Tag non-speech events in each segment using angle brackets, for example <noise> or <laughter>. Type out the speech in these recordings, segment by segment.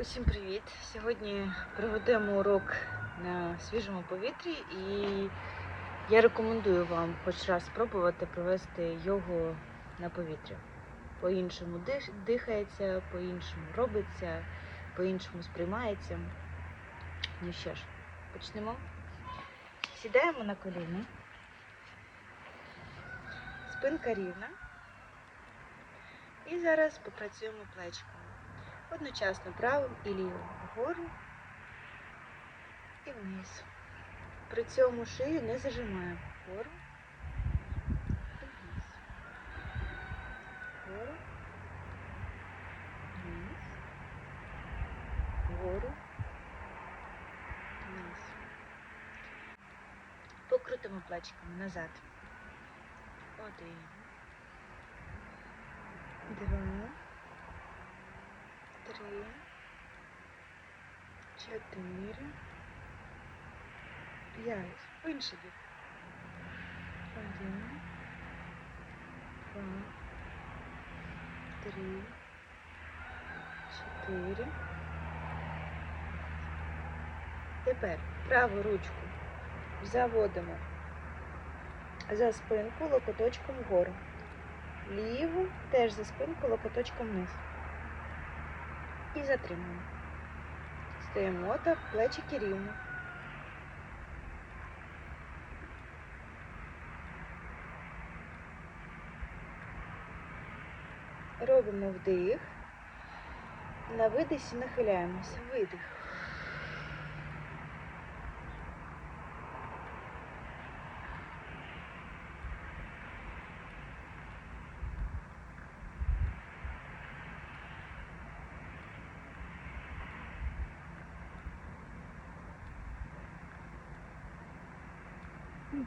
Усім привіт! Сьогодні проведемо урок на свіжому повітрі і я рекомендую вам хоч раз спробувати провести йогу на повітрі. По-іншому дихається, по-іншому робиться, по-іншому сприймається. Ну що ж, почнемо. Сідаємо на коліна. Спинка рівна. І зараз попрацюємо плечиками. Одночасно правим і лівим вгору і вниз. При цьому шию не зажимаємо вгору і вниз. Вгору, вниз, вгору, вниз. Покрутимо плечиками назад. Один. Два три, чотири, п'ять. В інший бік. Один, два, три, чотири. Тепер праву ручку заводимо за спинку локоточком вгору. Ліву теж за спинку локоточком вниз. І затримуємо. Стоїмо так, плечики рівно. Робимо вдих. На видисі нахиляємося. Видих.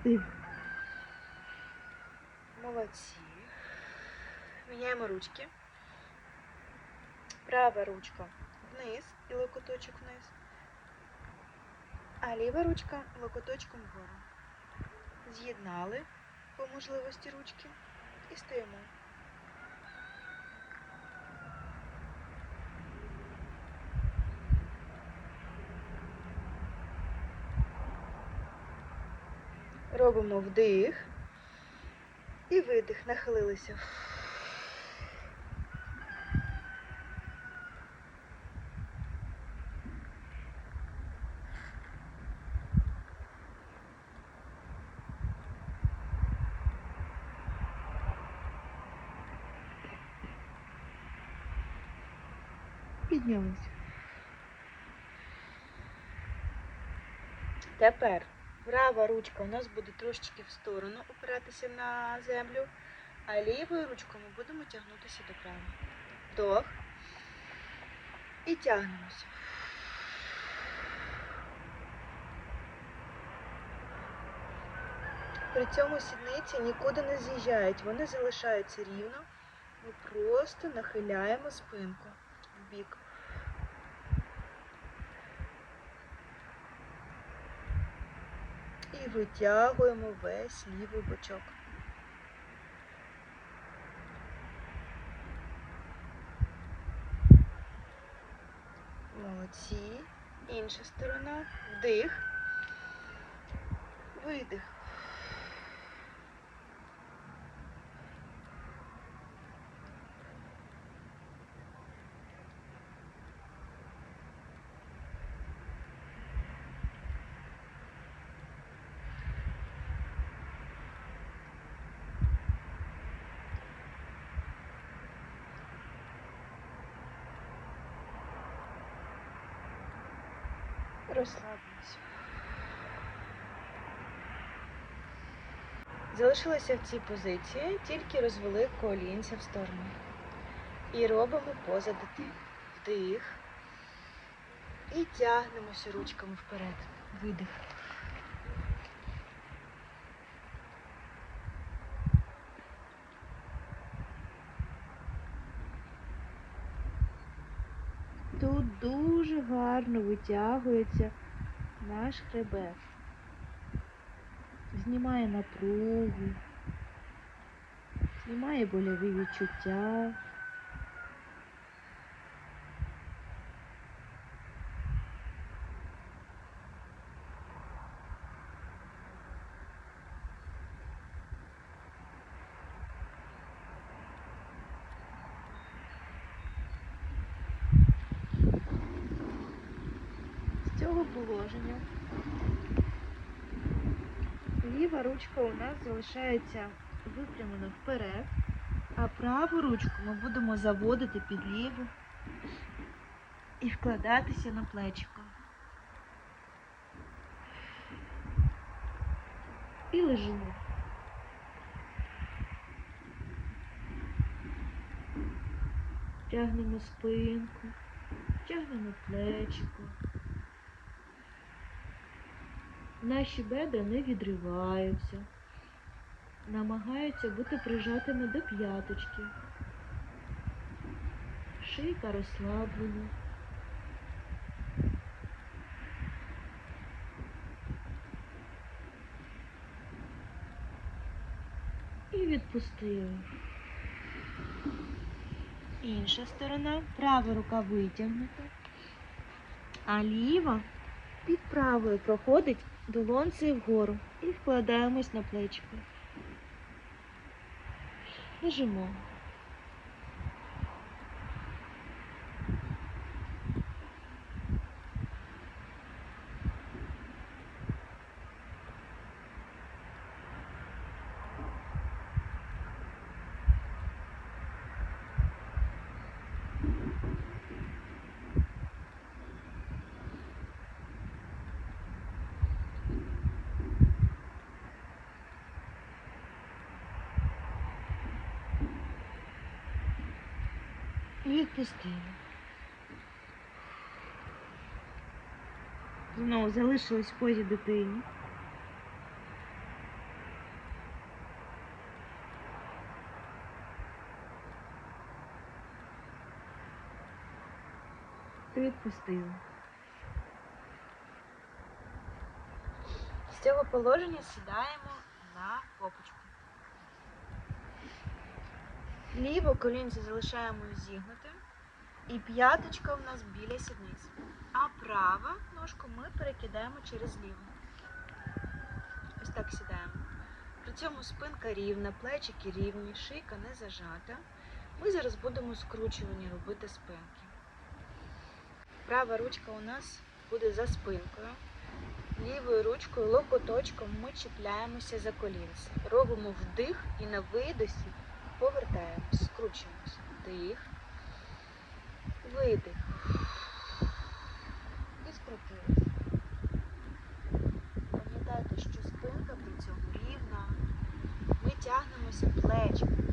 Вдих. Молодці. Міняємо ручки. Права ручка вниз і локоточок вниз. А ліва ручка локоточком вгору. З'єднали по можливості ручки і стоїмо. Робимо вдих і видих. Нахилилися. Піднялися. Тепер права ручка у нас буде трошечки в сторону опиратися на землю, а лівою ручкою ми будемо тягнутися до права. Вдох. І тягнемося. При цьому сідниці нікуди не з'їжджають, вони залишаються рівно. Ми просто нахиляємо спинку в бік. І витягуємо весь лівий бочок. Молодці. Інша сторона. Вдих. Видих. Розслабимося. Залишилися в цій позиції, тільки розвели колінця в сторону. І робимо поза дитини. Вдих. І тягнемося ручками вперед. Видих. Витягується наш хребет. Знімає напругу, знімає больові відчуття. цього положення ручка у нас залишається випрямлена вперед, а праву ручку ми будемо заводити під ліву і вкладатися на плечико. І лежимо. Тягнемо спинку, тягнемо плечико. Наші бедра не відриваються, намагаються бути прижатими до п'яточки. Шийка розслаблена. І відпустили. Інша сторона, права рука витягнута, а ліва під правою проходить долонцею вгору і вкладаємось на плечики. Лежимо. І. Знову залишилось в позі дитині. І відпустили. З цього положення сідаємо на попочку. Ліве колінце залишаємо зігнутим, і п'яточка у нас біля сідниці. А права ножку ми перекидаємо через ліву. Ось так сідаємо. При цьому спинка рівна, плечики рівні, шийка не зажата. Ми зараз будемо скручування робити спинки. Права ручка у нас буде за спинкою. Лівою ручкою локоточком ми чіпляємося за колінце. Робимо вдих і на видосі повертаємось, скручуємось. Вдих, видих. І скрутились. Пам'ятайте, що спинка при цьому рівна. Ми тягнемося плечиком.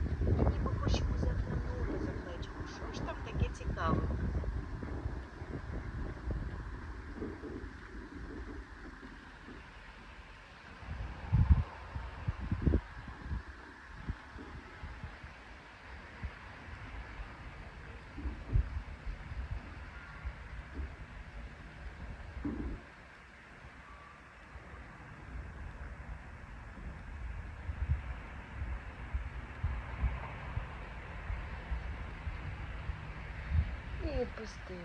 І відпустив.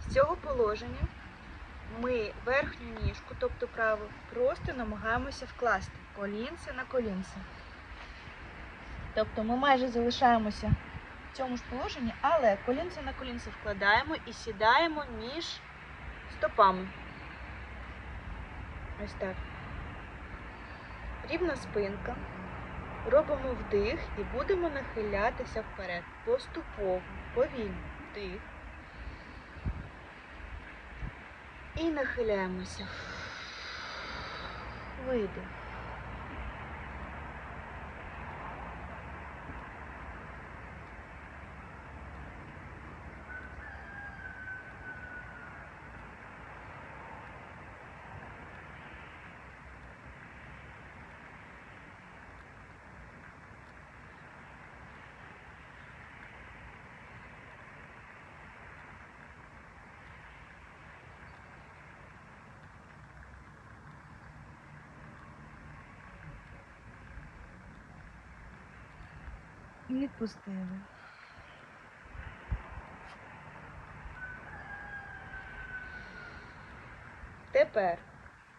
З цього положення ми верхню ніжку, тобто праву, просто намагаємося вкласти колінце на колінце. Тобто ми майже залишаємося в цьому ж положенні, але колінце на колінце вкладаємо і сідаємо між стопами. Ось так. Рівна спинка. Робимо вдих і будемо нахилятися вперед. Поступово, повільно. Вдих. І нахиляємося. Видих. і відпустили. Тепер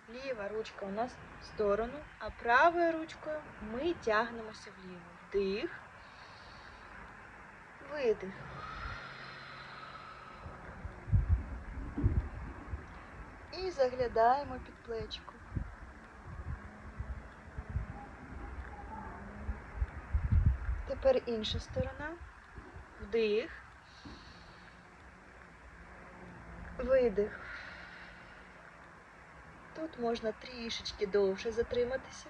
ліва ручка у нас в сторону, а правою ручкою ми тягнемося вліво. Вдих, видих. І заглядаємо під плечку. Тепер інша сторона. Вдих. Видих. Тут можна трішечки довше затриматися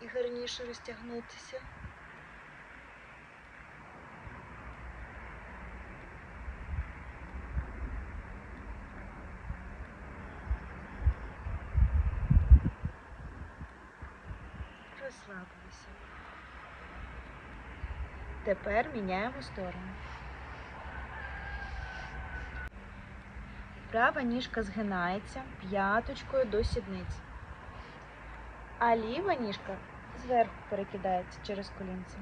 і гарніше розтягнутися. Розслабилися. Тепер міняємо сторону. Права ніжка згинається п'яточкою до сідниці, а ліва ніжка зверху перекидається через колінце.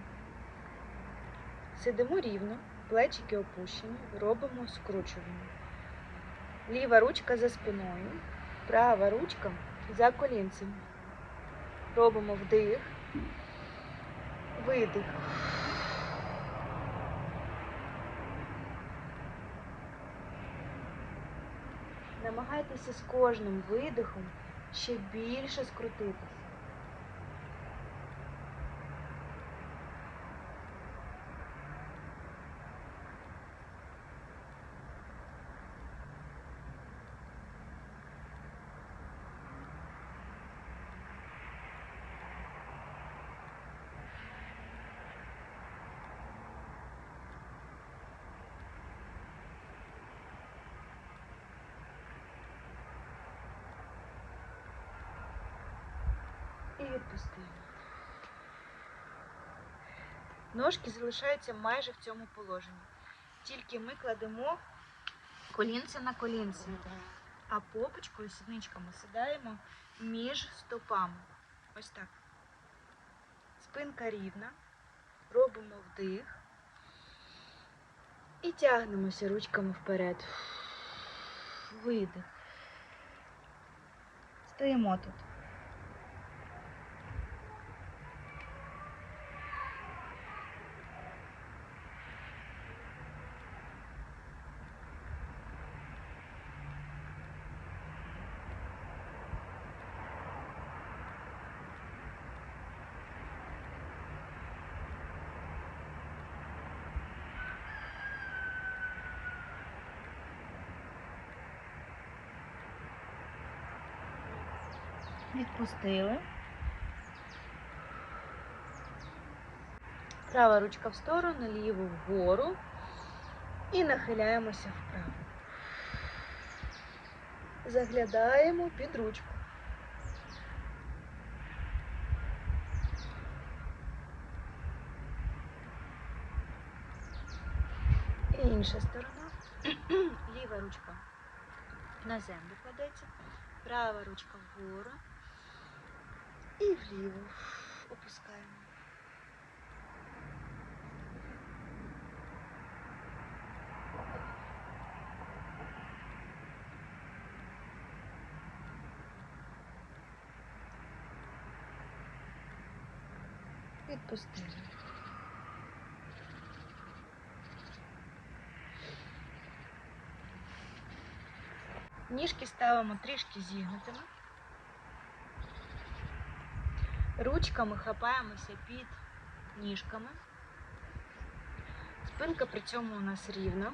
Сидимо рівно, плечики опущені, робимо скручування. Ліва ручка за спиною, права ручка за колінцем. Робимо вдих, видих. Намагайтеся з кожним видихом ще більше скрутитися. І відпустимо. Ножки залишаються майже в цьому положенні. Тільки ми кладемо колінце на колінце, а попочкою, сідничками сідаємо між стопами. Ось так. Спинка рівна. Робимо вдих. І тягнемося ручками вперед. Видих. Стоїмо тут. Відпустили. Права ручка в сторону, ліву вгору. І нахиляємося вправо. Заглядаємо під ручку. І інша сторона. <clears throat> Ліва ручка на землю кладеться, права ручка вгору вліво опускаємо. Відпустили. Ніжки ставимо трішки зігнутими. Ручками хапаємося під ніжками. Спинка при цьому у нас рівна.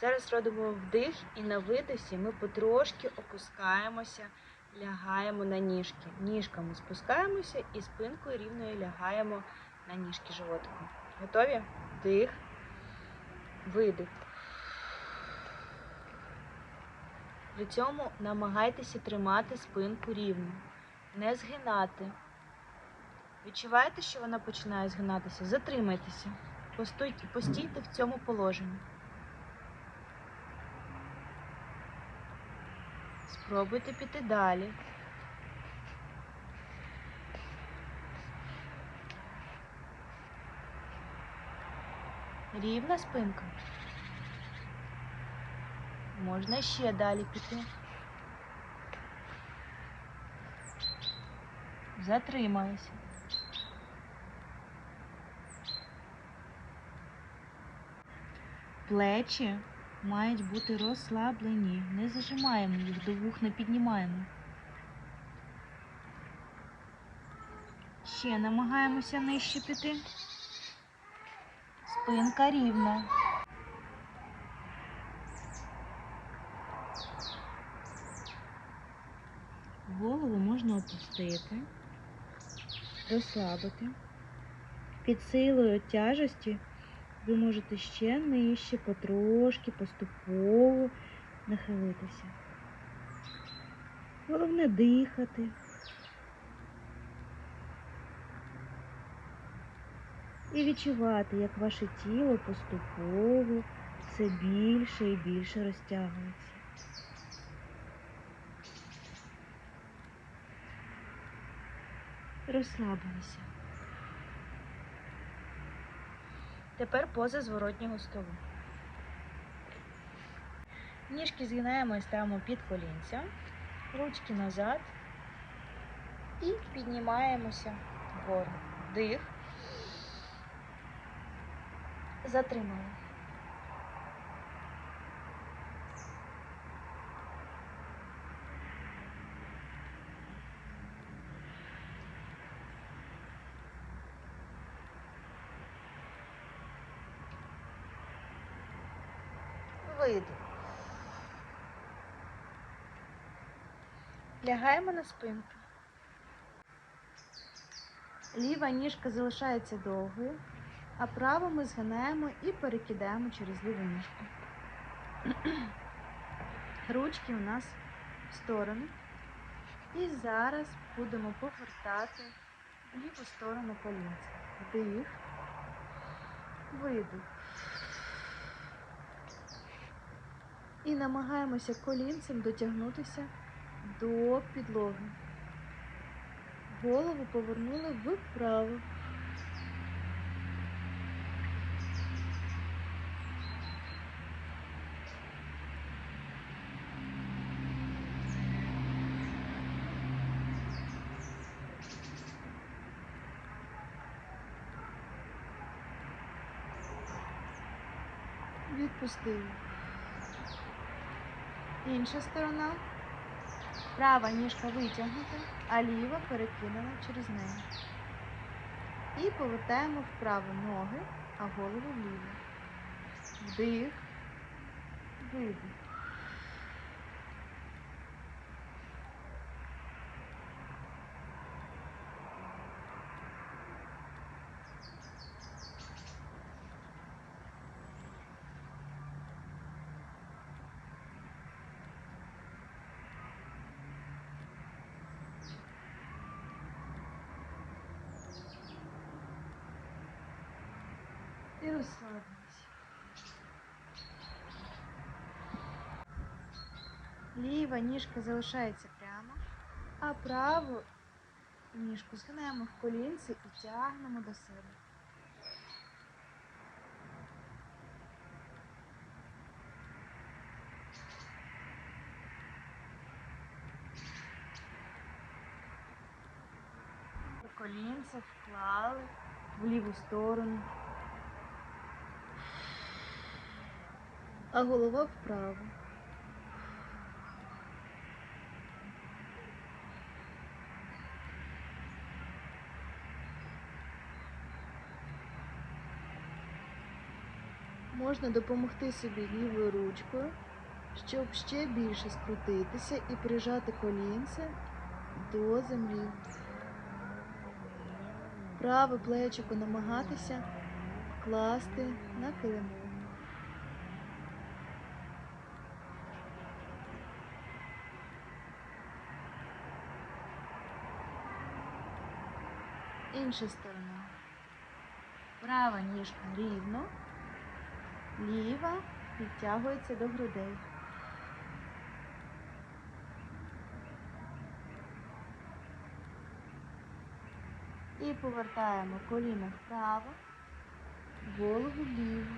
Зараз робимо вдих і на видосі ми потрошки опускаємося, лягаємо на ніжки. Ніжками спускаємося і спинкою рівною лягаємо на ніжки животиком. Готові? Вдих, видих. При цьому намагайтеся тримати спинку рівно, не згинати. Відчуваєте, що вона починає згинатися? Затримайтеся. Постойте, постійте в цьому положенні. Спробуйте піти далі. Рівна спинка. Можна ще далі піти. Затрималися. Плечі мають бути розслаблені. Не зажимаємо їх, до вух не піднімаємо. Ще намагаємося нижче піти. Спинка рівна. Голову можна опустити, розслабити. Під силою тяжесті ви можете ще нижче, потрошки, поступово нахилитися. Головне дихати. І відчувати, як ваше тіло поступово все більше і більше розтягується. Розслабилися. Тепер поза зворотнього столу. Ніжки згинаємо і ставимо під колінця, ручки назад і піднімаємося вгору. Дих. Затримали. Видих. Лягаємо на спинку. Ліва ніжка залишається довгою, а праву ми згинаємо і перекидаємо через ліву ніжку. <clears throat> Ручки у нас в сторону. І зараз будемо повертати ліву сторону колінця. Вдих, видих. І намагаємося колінцем дотягнутися до підлоги. Голову повернули вправо. Відпустили. Інша сторона. Права ніжка витягнута, а ліва перекинена через неї. І повертаємо вправо ноги, а голову вліво. Вдих, видих. І розслабилися. Ліва ніжка залишається прямо, а праву ніжку згинаємо в колінці і тягнемо до себе. Колінце вклали в ліву сторону. А голова вправо. Можна допомогти собі лівою ручкою, щоб ще більше скрутитися і прижати колінце до землі. Праве плечико намагатися вкласти на килимок. Інша сторона. Права ніжка рівно, ліва підтягується до грудей. І повертаємо коліно вправо, голову вліво.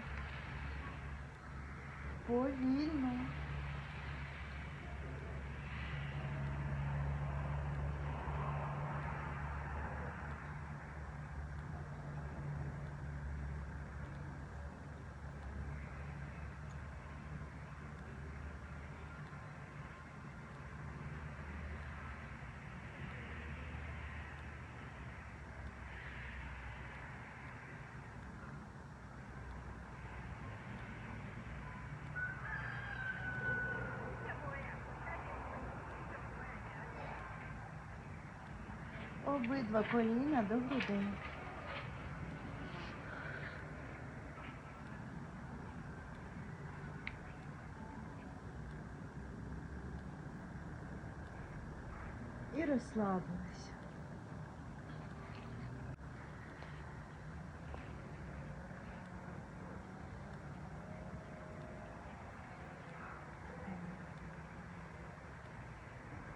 Повільно. Обидва коліна до грудей. І розслабилися.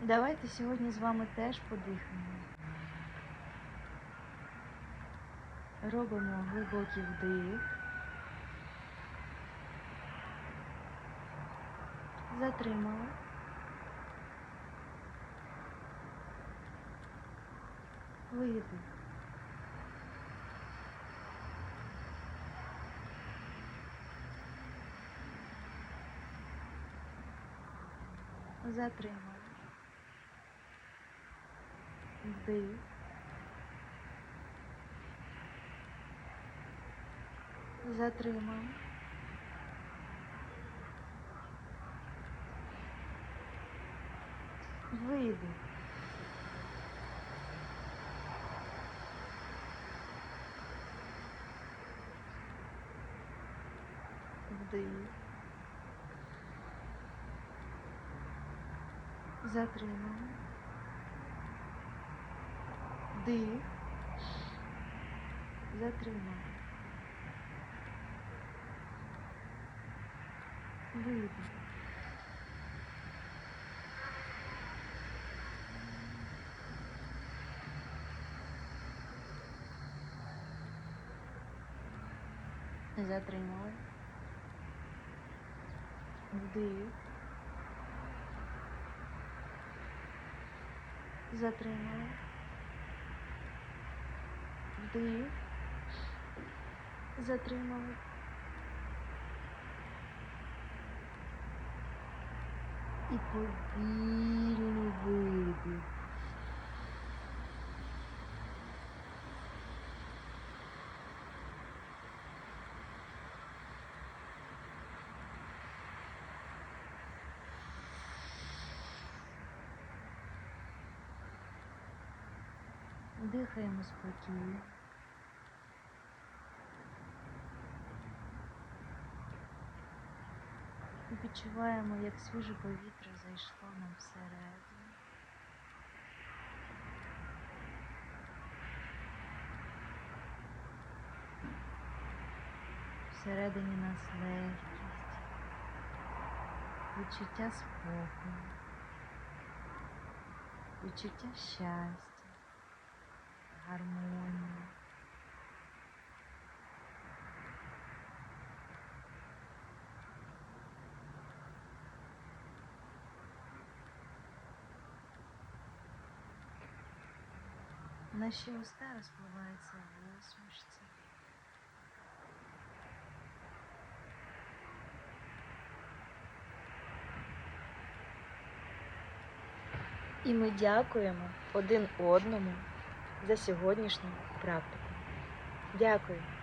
Давайте сьогодні з вами теж подихаємо. Робимо глибокий вдих. Затримали. Видих. Затримали. Вдих. Затримали. Видих. Вдих. Затримали. Вдих. Затримали. Видих. Затримали. Вдих. Затримали. Вдих. Затримали. І повільний видих. Дихаємо спокійно. Відчуваємо, як свіже повітря зайшло нам всередину. Всередині нас легкість, відчуття спокою, відчуття щастя, гармонії. Наші уста розпливаються в усмішці. І ми дякуємо один одному за сьогоднішню практику. Дякую.